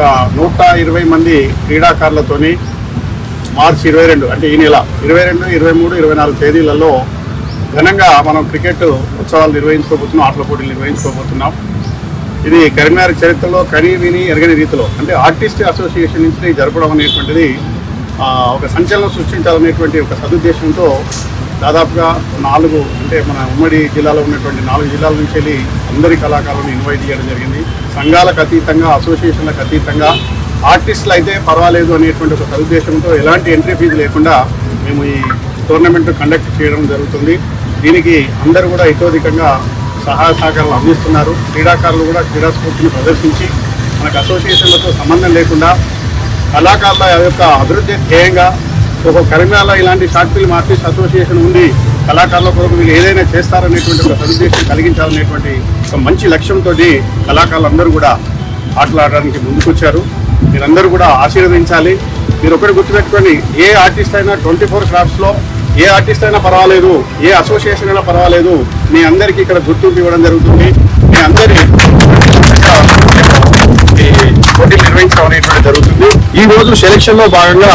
ఒక నూట ఇరవై మంది క్రీడాకారులతోని మార్చి ఇరవై రెండు అంటే ఈ నెల ఇరవై రెండు ఇరవై మూడు ఇరవై నాలుగు తేదీలలో ఘనంగా మనం క్రికెట్ ఉత్సవాలు నిర్వహించుకోబోతున్నాం ఆటల పోటీలు నిర్వహించుకోబోతున్నాం. ఇది కరీంనగర్ చరిత్రలో కని విని ఎరగని రీతిలో అంటే ఆర్టిస్ట్ అసోసియేషన్ నుంచి జరపడం అనేటువంటిది ఒక సంచలనం సృష్టించాలనేటువంటి ఒక సదుద్దేశంతో దాదాపుగా నాలుగు అంటే మన ఉమ్మడి జిల్లాలో ఉన్నటువంటి నాలుగు జిల్లాల నుంచి వెళ్ళి అందరి కళాకారులను ఇన్వైట్ చేయడం జరిగింది. సంఘాలకు అతీతంగా అసోసియేషన్లకు అతీతంగా ఆర్టిస్టులు అయితే పర్వాలేదు అనేటువంటి ఒక సదుద్దేశంతో ఎలాంటి ఎంట్రీ ఫీజు లేకుండా మేము ఈ టోర్నమెంట్ కండక్ట్ చేయడం జరుగుతుంది. దీనికి అందరూ కూడా ఇతోధికంగా సహాయ సహకారాలు అందిస్తున్నారు. క్రీడాకారులు కూడా క్రీడా స్ఫూర్తిని ప్రదర్శించి మనకు అసోసియేషన్లతో సంబంధం లేకుండా కళాకారుల యొక్క అభివృద్ధి ధ్యేయంగా ఒక కరీంనగర్లో ఇలాంటి షార్ట్ ఫిల్మ్ ఆర్టిస్ట్ అసోసియేషన్ ఉంది కళాకారుల కొరకు వీళ్ళు ఏదైనా చేస్తారనేటువంటి ఒక సదుద్దేశం కలిగించాలనేటువంటి ఒక మంచి లక్ష్యంతో కళాకారులందరూ కూడా ఆటలాడడానికి ముందుకొచ్చారు. మీరందరూ కూడా ఆశీర్వదించాలి. మీరు ఒకటి గుర్తుపెట్టుకొని ఏ ఆర్టిస్ట్ అయినా ట్వంటీ ఫోర్ క్రాఫ్ట్స్లో ఏ ఆర్టిస్ట్ అయినా పర్వాలేదు ఏ అసోసియేషన్ అయినా పర్వాలేదు మీ అందరికీ ఇక్కడ గుర్తింపు ఇవ్వడం జరుగుతుంది. మీ అందరి నిర్వహించడం అనేటువంటి జరుగుతుంది. ఈ రోజు సెలక్షన్లో భాగంగా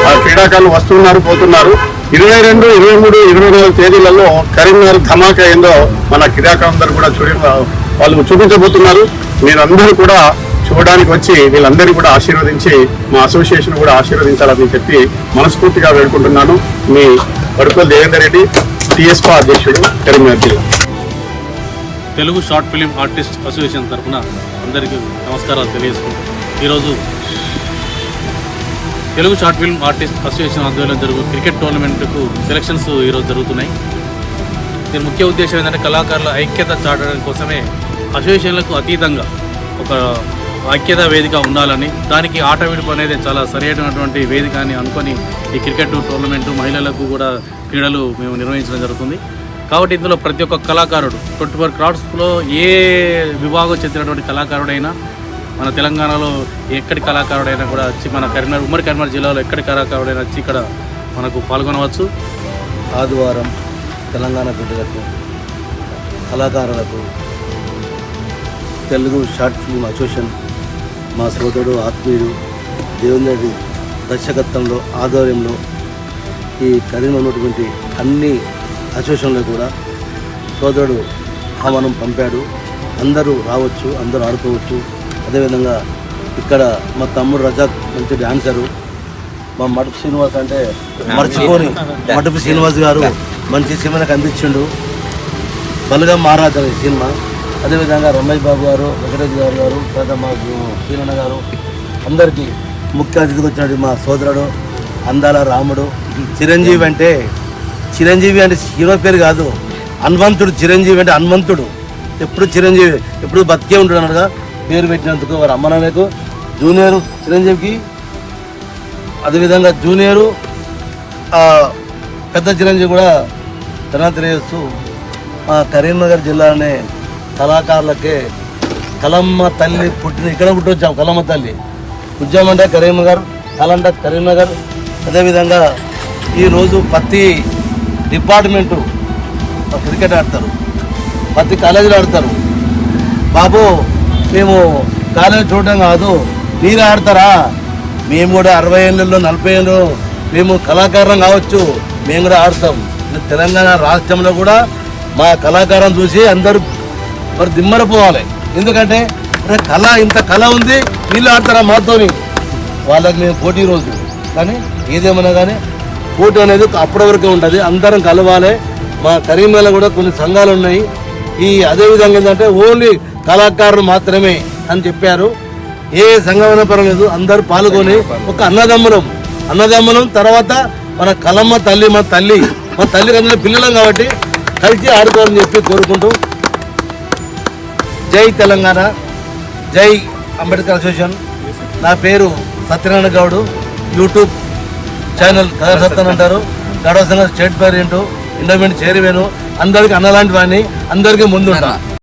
ఆ, క్రీడాకారులు వస్తున్నారు పోతున్నారు. ఇరవై రెండు ఇరవై మూడు ఇరవై నాలుగు తేదీలలో కరీంనగర్ ధమాకా ఏందో మన క్రీడాకారులందరూ కూడా చూడ వాళ్ళు చూపించబోతున్నారు. మీరందరూ కూడా చూడడానికి వచ్చి వీళ్ళందరినీ కూడా ఆశీర్వదించి మా అసోసియేషన్ కూడా ఆశీర్వదించాలని చెప్పి మనస్ఫూర్తిగా వేడుకుంటున్నాను. మీ వడుకోలు దేవేందర్ రెడ్డి టీఎస్పా అధ్యక్షుడు కరీంనగర్ జిల్లా. Telugu short film artist association తరఫున అందరికీ నమస్కారాలు తెలియజేసుకుంటున్నాను. ఈరోజు Telugu short film artist association ఆధ్వర్యంలో జరుగు క్రికెట్ టోర్నమెంట్కు సెలక్షన్స్ ఈరోజు జరుగుతున్నాయి. దీని ముఖ్య ఉద్దేశం ఏంటంటే కళాకారుల ఐక్యత చాటడం కోసమే అసోసియేషన్లకు అతీతంగా ఒక ఐక్యత వేదిక ఉండాలని దానికి ఆట విడుపు అనేది చాలా సరైనటువంటి వేదిక అని అనుకొని ఈ క్రికెట్ టోర్నమెంటు మహిళలకు కూడా క్రీడలు మేము నిర్వహించడం జరుగుతుంది. కాబట్టి ఇందులో ప్రతి ఒక్క కళాకారుడు ట్వంటీ ఫోర్ క్రాఫ్ట్స్లో ఏ విభాగం చెందినటువంటి కళాకారుడైనా మన తెలంగాణలో ఎక్కడి కళాకారుడైనా కూడా వచ్చి మన కరీంనగర్ ఉమ్మడి కరీంనగర్ జిల్లాలో ఎక్కడి కళాకారుడైనా వచ్చి ఇక్కడ మనకు పాల్గొనవచ్చు. ఆదివారం తెలంగాణ బిడ్డలకు కళాకారులకు తెలుగు షార్ట్ ఫిల్మ్ అసోసియేషన్ మా సోదరుడు ఆత్మీయుడు దేవేంద్రెడ్డి దర్శకత్వంలో ఆధ్వర్యంలో ఈ కరీంలో ఉన్నటువంటి అన్ని అసోసియేషన్లు కూడా సోదరుడు ఆహ్వానం పంపాడు. అందరూ రావచ్చు అందరూ ఆడుకోవచ్చు. అదేవిధంగా ఇక్కడ మా తమ్ముడు రజాక్ మంచి డాన్సరు. మా మడుపు శ్రీనివాస్ అంటే మర్చిపోని మడుపు శ్రీనివాస్ గారు మంచి సినిమాకి అందించిండు. బలుగా మహారాజ్ అనే సినిమా. అదేవిధంగా రమేష్ బాబు గారు వెంకటేష్ గారు గారు తర్వాత మా శ్రీనన్న గారు అందరికీ ముఖ్య అతిథికి వచ్చినటువంటి మా సోదరుడు అందాల రాముడు. చిరంజీవి అంటే చిరంజీవి అంటే హీరో పేరు కాదు హనుమంతుడు చిరంజీవి అంటే హనుమంతుడు. ఎప్పుడు చిరంజీవి ఎప్పుడు బతికే ఉంటాడు అనగా పేరు పెట్టినందుకు వారి అమ్మ నాన్నకు జూనియర్ చిరంజీవికి అదేవిధంగా జూనియరు పెద్ద చిరంజీవి కూడా ధనా తెలియజేస్తూ మా కరీంనగర్ జిల్లానే కళాకారులకే కలమ్మ తల్లి పుట్టిన ఇక్కడ పుట్టొచ్చాం కలమ్మ తల్లి. ఉద్యమం అంటే కరీంనగర్ కళ అంటే కరీంనగర్. అదేవిధంగా ఈరోజు ప్రతి డిపార్ట్మెంటు క్రికెట్ ఆడతారు ప్రతి కాలేజీలో ఆడతారు. బాబు మేము కాలేజ్ చూడడం కాదు మీరు ఆడతారా? మేము కూడా అరవై ఏళ్ళలో నలభై ఏళ్ళు మేము కళాకారం కావచ్చు మేము కూడా ఆడతాం. తెలంగాణ రాష్ట్రంలో కూడా మా కళాకారం చూసి అందరూ మరి దిమ్మరపోవాలి. ఎందుకంటే కళ ఇంత కళ ఉంది వీళ్ళు ఆడతారా మాతోని? వాళ్ళకి మేము పోటీ రోజు. కానీ ఏదేమన్నా కానీ పోటీ అనేది అప్పటి వరకే ఉంటుంది. అందరం కలవాలి. మా కరీంలో కూడా కొన్ని సంఘాలు ఉన్నాయి. ఈ అదేవిధంగా ఏంటంటే ఓన్లీ కళాకారులు మాత్రమే అని చెప్పారు. ఏ సంఘమైన పర్వాలేదు అందరూ పాల్గొని ఒక అన్నదమ్ములం. అన్నదమ్ములం తర్వాత మన కలమ్మ తల్లి మన తల్లి మన తల్లి అందరూ పిల్లలం కాబట్టి కలిసి ఆడుకోవాలని చెప్పి కోరుకుంటూ జై తెలంగాణ జై అంబేద్కర్ అసోసియేషన్. నా పేరు సత్యనారాయణ గౌడు. యూట్యూబ్ ఛానల్ కథ సత్యన్ అంటారు. గడవ సంఘం స్టేట్ పేరు ఏంటో ఇండోమెంట్ చేరివేను అందరికీ అన్నలాంటి వాడిని అందరికీ ముందుంటా.